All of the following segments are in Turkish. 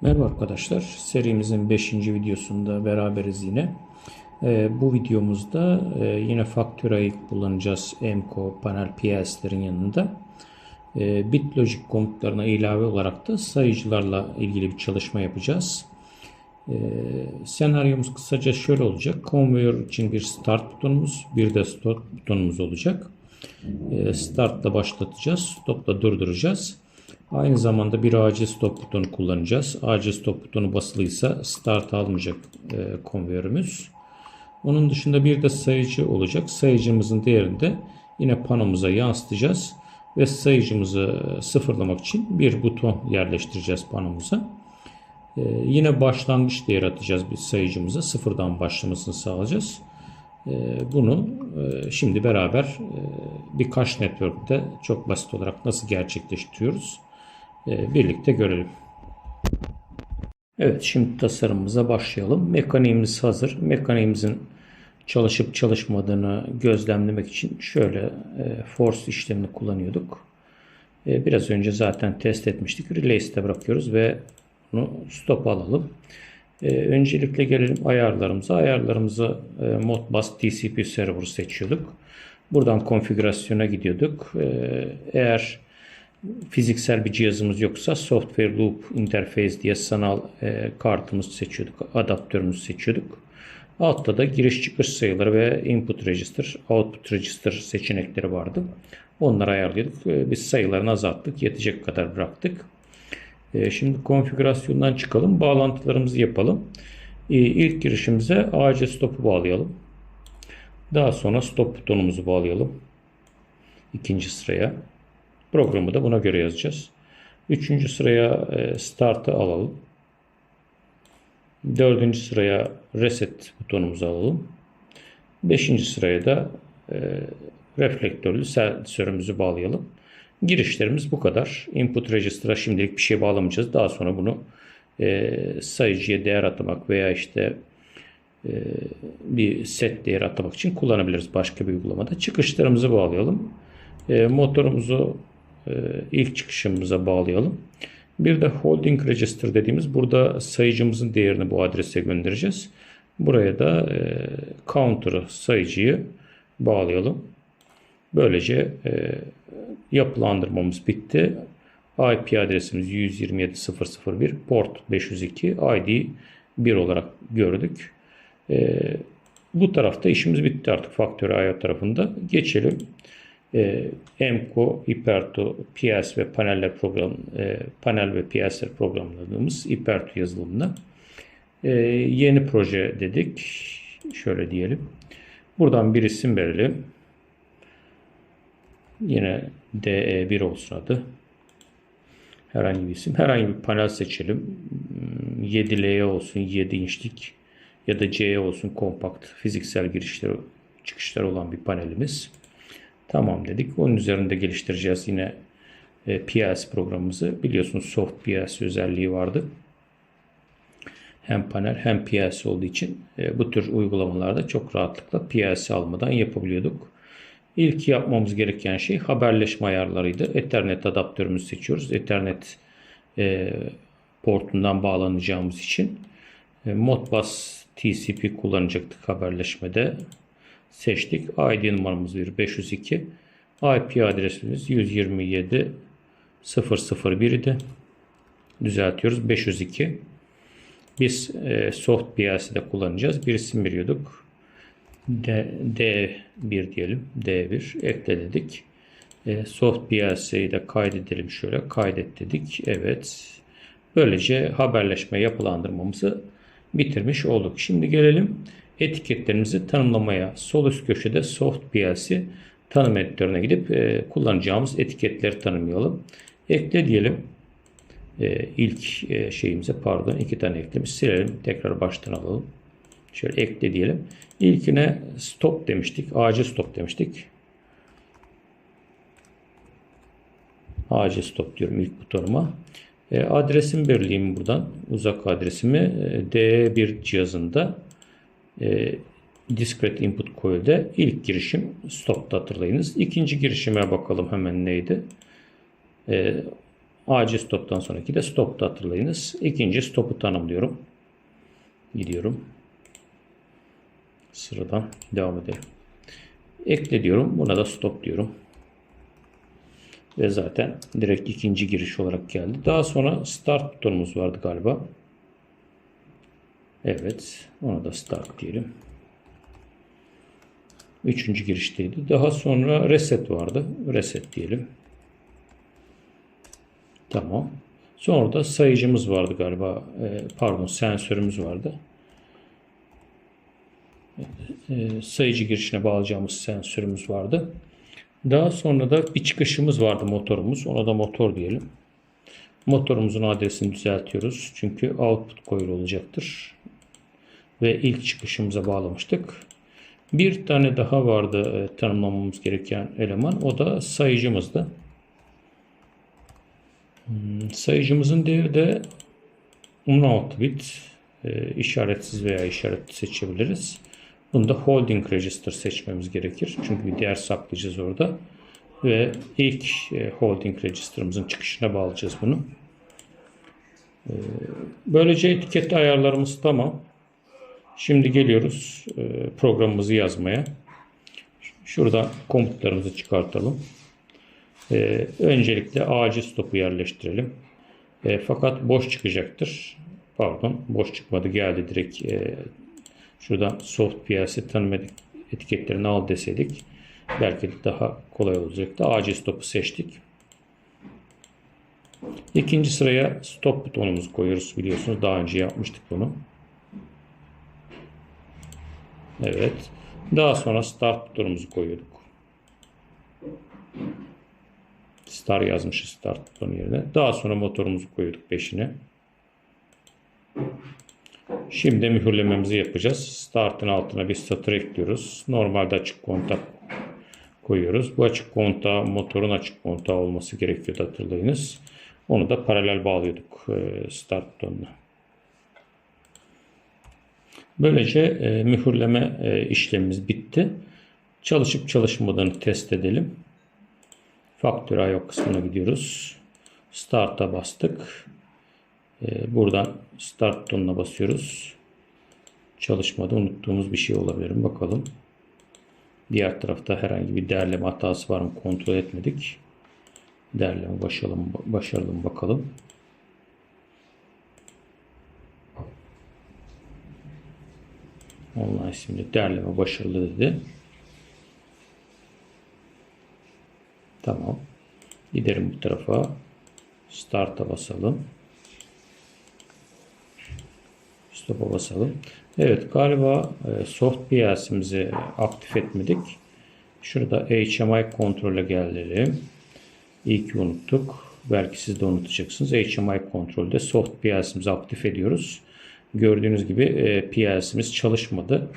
Merhaba arkadaşlar. Serimizin 5. videosunda beraberiz yine. Ee, bu videomuzda e, yine Factora'yı kullanacağız. MCO panel PLC'lerin yanında. Ee, BitLogic komutlarına ilave olarak da sayıcılarla ilgili bir çalışma yapacağız. Ee, senaryomuz kısaca şöyle olacak. Conveyor için bir start butonumuz, bir de stop butonumuz olacak. Startla başlatacağız, stopla durduracağız. Aynı zamanda bir acil stop butonu kullanacağız. Acil stop butonu basılıysa start almayacak e, konveyörümüz. Onun dışında bir de sayıcı olacak. Sayıcımızın değerini de yine panomuza yansıtacağız. Ve sayıcımızı sıfırlamak için bir buton yerleştireceğiz panomuza. E, yine başlangıç değeri atacağız bir sayıcımıza. Sıfırdan başlamasını sağlayacağız. E, bunu e, şimdi beraber e, birkaç network'te çok basit olarak nasıl gerçekleştiriyoruz e, birlikte görelim. Evet şimdi tasarımımıza başlayalım. Mekaniğimiz hazır. Mekaniğimizin çalışıp çalışmadığını gözlemlemek için şöyle e, force işlemini kullanıyorduk. E, biraz önce zaten test etmiştik. Release'de bırakıyoruz ve bunu stop alalım. E, öncelikle gelelim ayarlarımıza. Ayarlarımızı Modbus TCP server seçiyorduk. Buradan konfigürasyona gidiyorduk. Eğer fiziksel bir cihazımız yoksa software loop interface diye sanal e, kartımızı seçiyorduk. Adaptörümüzü seçiyorduk. Altta da giriş çıkış sayıları ve input register, output register seçenekleri vardı. Onları ayarlıyorduk. E, biz sayılarını azalttık. Yetecek kadar bıraktık. E, şimdi konfigürasyondan çıkalım. Bağlantılarımızı yapalım. E, ilk girişimize AC stop'u bağlayalım. Daha sonra stop butonumuzu bağlayalım. İkinci sıraya. Programı da buna göre yazacağız. Üçüncü sıraya e, start'ı alalım. Dördüncü sıraya reset butonumuzu alalım. Beşinci sıraya da e, reflektörlü sensörümüzü bağlayalım. Girişlerimiz bu kadar. Input register'a şimdilik bir şey bağlamayacağız. Daha sonra bunu e, sayıcıya değer atamak veya işte bir set değer atamak için kullanabiliriz başka bir uygulamada. Çıkışlarımızı bağlayalım. Motorumuzu ilk çıkışımıza bağlayalım. Bir de holding register dediğimiz burada sayıcımızın değerini bu adrese göndereceğiz. Buraya da e, counter'ı sayıcıyı bağlayalım. Böylece e, yapılandırmamız bitti. IP adresimiz 127.001 port 502 ID 1 olarak gördük. E, bu tarafta işimiz bitti artık faktör IO tarafında. Geçelim e, EMCO, Hyperto, PS ve paneller program, e, panel ve PS'ler programladığımız Hyperto yazılımına. E, yeni proje dedik. Şöyle diyelim. Buradan bir isim verelim. Yine DE1 olsun adı. Herhangi bir isim. Herhangi bir panel seçelim. 7L olsun, 7 inçlik ya da C olsun kompakt fiziksel girişleri çıkışlar olan bir panelimiz. Tamam dedik. Onun üzerinde geliştireceğiz yine e, PLC programımızı. Biliyorsunuz soft PLC özelliği vardı. Hem panel hem PLC olduğu için e, bu tür uygulamalarda çok rahatlıkla PLC almadan yapabiliyorduk. İlk yapmamız gereken şey haberleşme ayarlarıydı. Ethernet adaptörümüzü seçiyoruz. Ethernet e, portundan bağlanacağımız için Modbus TCP kullanacaktık haberleşmede seçtik. ID numaramız bir 502. IP adresimiz 127 001 idi. Düzeltiyoruz. 502. Biz e, soft PLC'de kullanacağız. Bir isim veriyorduk. D, D1 diyelim. D1 ekle dedik. E, soft PLC'yi de kaydedelim şöyle. Kaydet dedik. Evet. Böylece haberleşme yapılandırmamızı bitirmiş olduk. Şimdi gelelim etiketlerimizi tanımlamaya sol üst köşede Soft PLC tanım editörüne gidip e, kullanacağımız etiketleri tanımlayalım. Ekle diyelim. E, ilk e, şeyimize pardon iki tane eklemiş. Silelim. Tekrar baştan alalım. Şöyle ekle diyelim. İlkine stop demiştik. Acil stop demiştik. Acil stop diyorum ilk butonuma. E, adresimi belirleyeyim buradan. Uzak adresimi e, D1 cihazında e, discrete input coil'de ilk girişim stop'ta hatırlayınız. İkinci girişime bakalım hemen neydi? E, AC stop'tan sonraki de stop'ta hatırlayınız. İkinci stop'u tanımlıyorum. Gidiyorum. Sıradan devam edelim. Ekle diyorum. Buna da stop diyorum. Ve zaten direkt ikinci giriş olarak geldi. Daha sonra start butonumuz vardı galiba. Evet. Ona da start diyelim. Üçüncü girişteydi. Daha sonra reset vardı. Reset diyelim. Tamam. Sonra da sayıcımız vardı galiba. Ee, pardon sensörümüz vardı. Ee, sayıcı girişine bağlayacağımız sensörümüz vardı. Daha sonra da bir çıkışımız vardı motorumuz. Ona da motor diyelim. Motorumuzun adresini düzeltiyoruz. Çünkü output coil olacaktır. Ve ilk çıkışımıza bağlamıştık. Bir tane daha vardı e, tanımlamamız gereken eleman. O da sayıcımızdı. Hmm, sayıcımızın değeri de 16 bit. E, işaretsiz veya işaretli seçebiliriz. Bunu da holding register seçmemiz gerekir. Çünkü bir değer saklayacağız orada. Ve ilk e, holding register'ımızın çıkışına bağlayacağız bunu. E, böylece etiket ayarlarımız tamam. Şimdi geliyoruz e, programımızı yazmaya. Şurada komutlarımızı çıkartalım. E, öncelikle AC stopu yerleştirelim. E, fakat boş çıkacaktır. Pardon boş çıkmadı geldi direkt şuradan soft PLC tanım etiketlerini al deseydik belki de daha kolay olacaktı. AC stopu seçtik. İkinci sıraya stop butonumuzu koyuyoruz biliyorsunuz. Daha önce yapmıştık bunu. Evet. Daha sonra start butonumuzu koyuyorduk. Star yazmışız start butonu yerine. Daha sonra motorumuzu koyuyorduk peşine. Şimdi mühürlememizi yapacağız. Startın altına bir satır ekliyoruz. Normalde açık kontak koyuyoruz. Bu açık kontağı motorun açık kontağı olması gerekiyordu hatırlayınız. Onu da paralel bağlıyorduk start butonuna. Böylece e, mühürleme e, işlemimiz bitti. Çalışıp çalışmadığını test edelim. Faktör IO kısmına gidiyoruz. Start'a bastık. E, buradan Start butonuna basıyoruz. Çalışmadı. Unuttuğumuz bir şey olabilir? Bakalım. Diğer tarafta herhangi bir değerleme hatası var mı? Kontrol etmedik. Mı, başarılı mı bakalım. Online isimli derleme başarılı dedi. Tamam. Gidelim bu tarafa. Start'a basalım. Stop'a basalım. Evet galiba e, soft PLC'mizi aktif etmedik. Şurada HMI kontrole gelelim. İyi ki unuttuk. Belki siz de unutacaksınız. HMI kontrolde soft PLC'mizi aktif ediyoruz. Gördüğünüz gibi e, PLC'miz çalışmadı.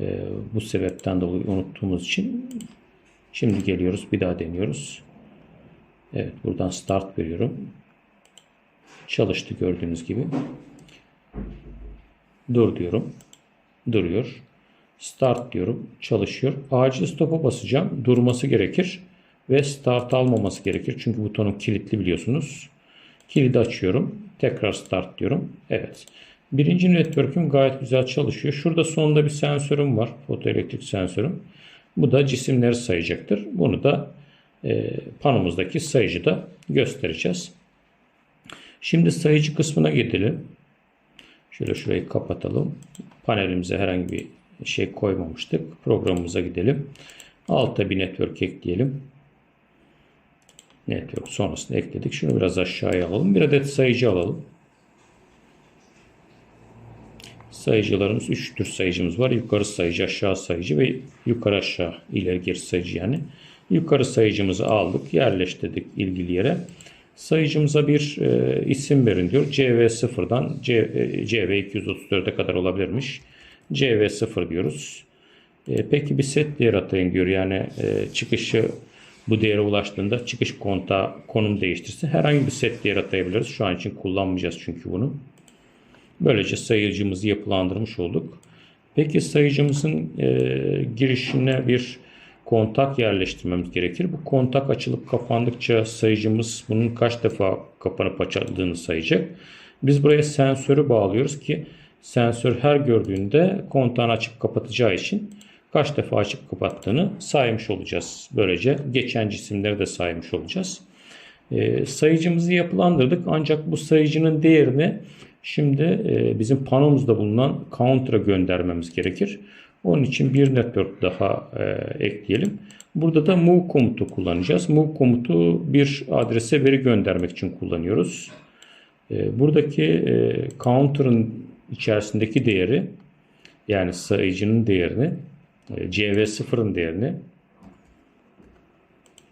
E, bu sebepten dolayı unuttuğumuz için şimdi geliyoruz bir daha deniyoruz. Evet buradan start veriyorum. Çalıştı gördüğünüz gibi. Dur diyorum. Duruyor. Start diyorum. Çalışıyor. Acil stop'a basacağım. Durması gerekir. Ve start almaması gerekir. Çünkü butonun kilitli biliyorsunuz. Kilidi açıyorum. Tekrar start diyorum. Evet. Birinci network'üm gayet güzel çalışıyor. Şurada sonunda bir sensörüm var. Fotoelektrik sensörüm. Bu da cisimleri sayacaktır. Bunu da e, panomuzdaki sayıcıda göstereceğiz. Şimdi sayıcı kısmına gidelim. Şöyle şurayı kapatalım. Panelimize herhangi bir şey koymamıştık. Programımıza gidelim. Altta bir network ekleyelim. Network sonrasında ekledik. Şunu biraz aşağıya alalım. Bir adet sayıcı alalım. Sayıcılarımız 3 tür sayıcımız var. Yukarı sayıcı, aşağı sayıcı ve yukarı aşağı ileri geri sayıcı yani. Yukarı sayıcımızı aldık, yerleştirdik ilgili yere. Sayıcımıza bir e, isim verin diyor. CV0'dan C, e, CV234'e kadar olabilirmiş. CV0 diyoruz. E, peki bir set değer atayın diyor. Yani e, çıkışı bu değere ulaştığında çıkış konta konum değiştirsin. Herhangi bir set değer atayabiliriz. Şu an için kullanmayacağız çünkü bunu. Böylece sayıcımızı yapılandırmış olduk. Peki sayıcımızın e, girişine bir kontak yerleştirmemiz gerekir. Bu kontak açılıp kapandıkça sayıcımız bunun kaç defa kapanıp açıldığını sayacak. Biz buraya sensörü bağlıyoruz ki sensör her gördüğünde kontağını açıp kapatacağı için kaç defa açıp kapattığını saymış olacağız. Böylece geçen cisimleri de saymış olacağız. E, sayıcımızı yapılandırdık ancak bu sayıcının değerini şimdi e, bizim panomuzda bulunan counter'a göndermemiz gerekir. Onun için bir network daha e, ekleyelim. Burada da move komutu kullanacağız. Move komutu bir adrese veri göndermek için kullanıyoruz. E, buradaki e, counter'ın içerisindeki değeri yani sayıcının değerini e, CV0'ın değerini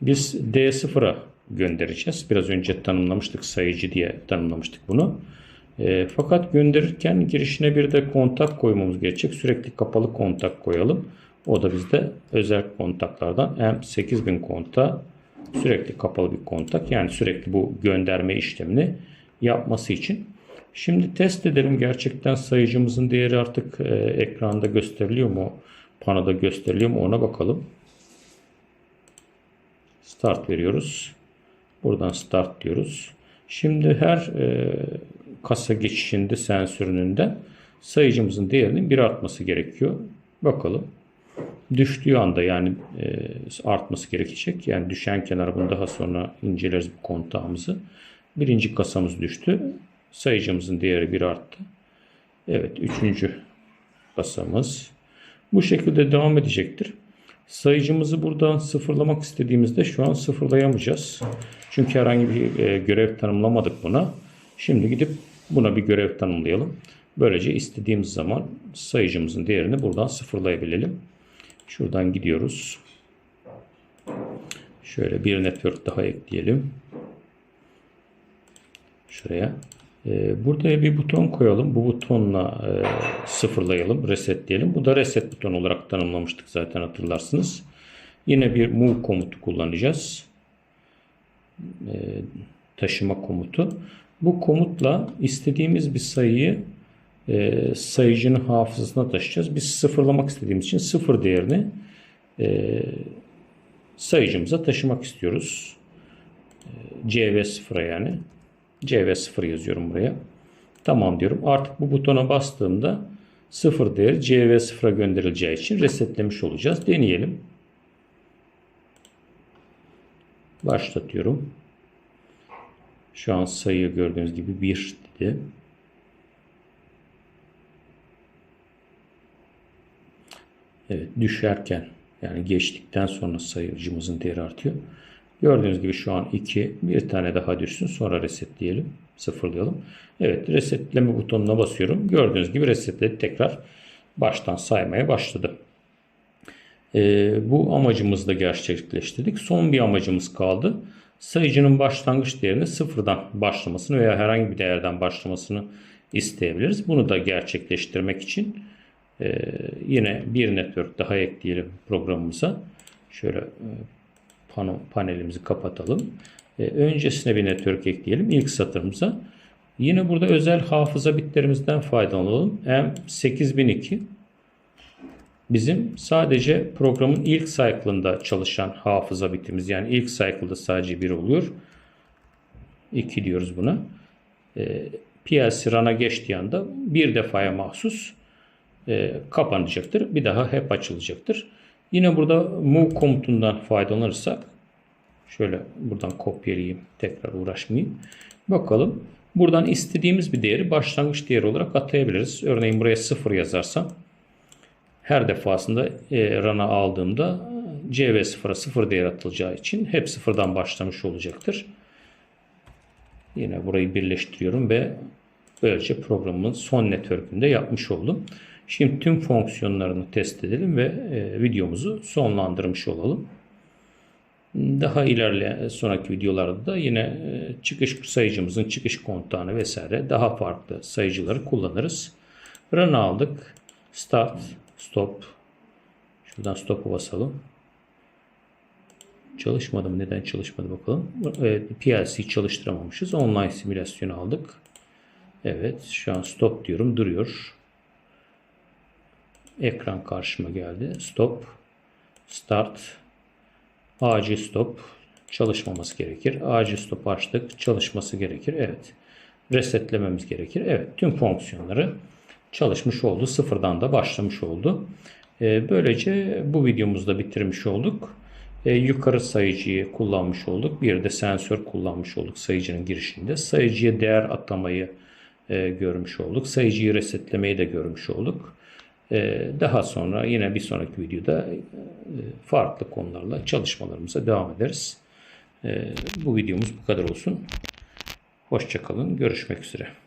biz D0'a göndereceğiz. Biraz önce tanımlamıştık sayıcı diye tanımlamıştık bunu. E, fakat gönderirken girişine bir de kontak koymamız gerekecek. Sürekli kapalı kontak koyalım. O da bizde özel kontaklardan M8000 konta sürekli kapalı bir kontak. Yani sürekli bu gönderme işlemini yapması için. Şimdi test edelim gerçekten sayıcımızın değeri artık e, ekranda gösteriliyor mu? Panoda gösteriliyor mu ona bakalım. Start veriyoruz. Buradan start diyoruz. Şimdi her e, kasa geçişinde sensörünün de sayıcımızın değerinin bir artması gerekiyor. Bakalım. Düştüğü anda yani e, artması gerekecek. Yani düşen kenar bunu daha sonra inceleriz bu kontağımızı. Birinci kasamız düştü. Sayıcımızın değeri bir arttı. Evet üçüncü kasamız. Bu şekilde devam edecektir. Sayıcımızı buradan sıfırlamak istediğimizde şu an sıfırlayamayacağız. Çünkü herhangi bir e, görev tanımlamadık buna. Şimdi gidip buna bir görev tanımlayalım. Böylece istediğimiz zaman sayıcımızın değerini buradan sıfırlayabilelim. Şuradan gidiyoruz. Şöyle bir network daha ekleyelim. Şuraya. Ee, burada bir buton koyalım. Bu butonla e, sıfırlayalım, resetleyelim. Bu da reset butonu olarak tanımlamıştık zaten hatırlarsınız. Yine bir move komutu kullanacağız. Ee, taşıma komutu. Bu komutla istediğimiz bir sayıyı e, sayıcının hafızasına taşıyacağız. Biz sıfırlamak istediğimiz için sıfır değerini e, sayıcımıza taşımak istiyoruz. CV0'a yani. CV0 yazıyorum buraya. Tamam diyorum. Artık bu butona bastığımda sıfır değer CV0'a gönderileceği için resetlemiş olacağız. Deneyelim. Başlatıyorum. Şu an sayı gördüğünüz gibi 1 dedi. Evet düşerken yani geçtikten sonra sayıcımızın değeri artıyor. Gördüğünüz gibi şu an 2. Bir tane daha düşsün. Sonra resetleyelim. Sıfırlayalım. Evet resetleme butonuna basıyorum. Gördüğünüz gibi resetledi. Tekrar baştan saymaya başladı. Ee, bu amacımızı da gerçekleştirdik. Son bir amacımız kaldı. Sayıcının başlangıç değerini sıfırdan başlamasını veya herhangi bir değerden başlamasını isteyebiliriz. Bunu da gerçekleştirmek için e, yine bir network daha ekleyelim programımıza. Şöyle e, panelimizi kapatalım. E, öncesine bir network ekleyelim ilk satırımıza. Yine burada özel hafıza bitlerimizden faydalanalım. M8002 bizim sadece programın ilk cycle'ında çalışan hafıza bitimiz. Yani ilk cycle'da sadece bir oluyor. 2 diyoruz buna. E, PLC run'a geçtiği anda bir defaya mahsus e, kapanacaktır. Bir daha hep açılacaktır. Yine burada move komutundan faydalanırsak şöyle buradan kopyalayayım. Tekrar uğraşmayayım. Bakalım. Buradan istediğimiz bir değeri başlangıç değeri olarak atayabiliriz. Örneğin buraya 0 yazarsam her defasında e, run'a aldığımda CV0'a 0 değer atılacağı için hep sıfırdan başlamış olacaktır. Yine burayı birleştiriyorum ve böylece programın son network'ünde yapmış oldum. Şimdi tüm fonksiyonlarını test edelim ve e, videomuzu sonlandırmış olalım. Daha ilerleyen sonraki videolarda da yine e, çıkış sayıcımızın çıkış kontağını vesaire daha farklı sayıcıları kullanırız. Run aldık. Start, stop. Şuradan stop'u basalım. Çalışmadı mı? Neden çalışmadı bakalım. Evet, PLC çalıştıramamışız. Online simülasyonu aldık. Evet, şu an stop diyorum. Duruyor. Ekran karşıma geldi. Stop. Start. Acil stop çalışmaması gerekir. Acil stop açtık çalışması gerekir. Evet. Resetlememiz gerekir. Evet. Tüm fonksiyonları çalışmış oldu. Sıfırdan da başlamış oldu. Ee, Böylece bu videomuzda bitirmiş olduk. Ee, Yukarı sayıcıyı kullanmış olduk. Bir de sensör kullanmış olduk sayıcının girişinde. Sayıcıya değer atamayı e, görmüş olduk. Sayıcıyı resetlemeyi de görmüş olduk. Ee, Daha sonra yine bir sonraki videoda e, farklı konularla çalışmalarımıza devam ederiz. Ee, Bu videomuz bu kadar olsun. Hoşçakalın. Görüşmek üzere.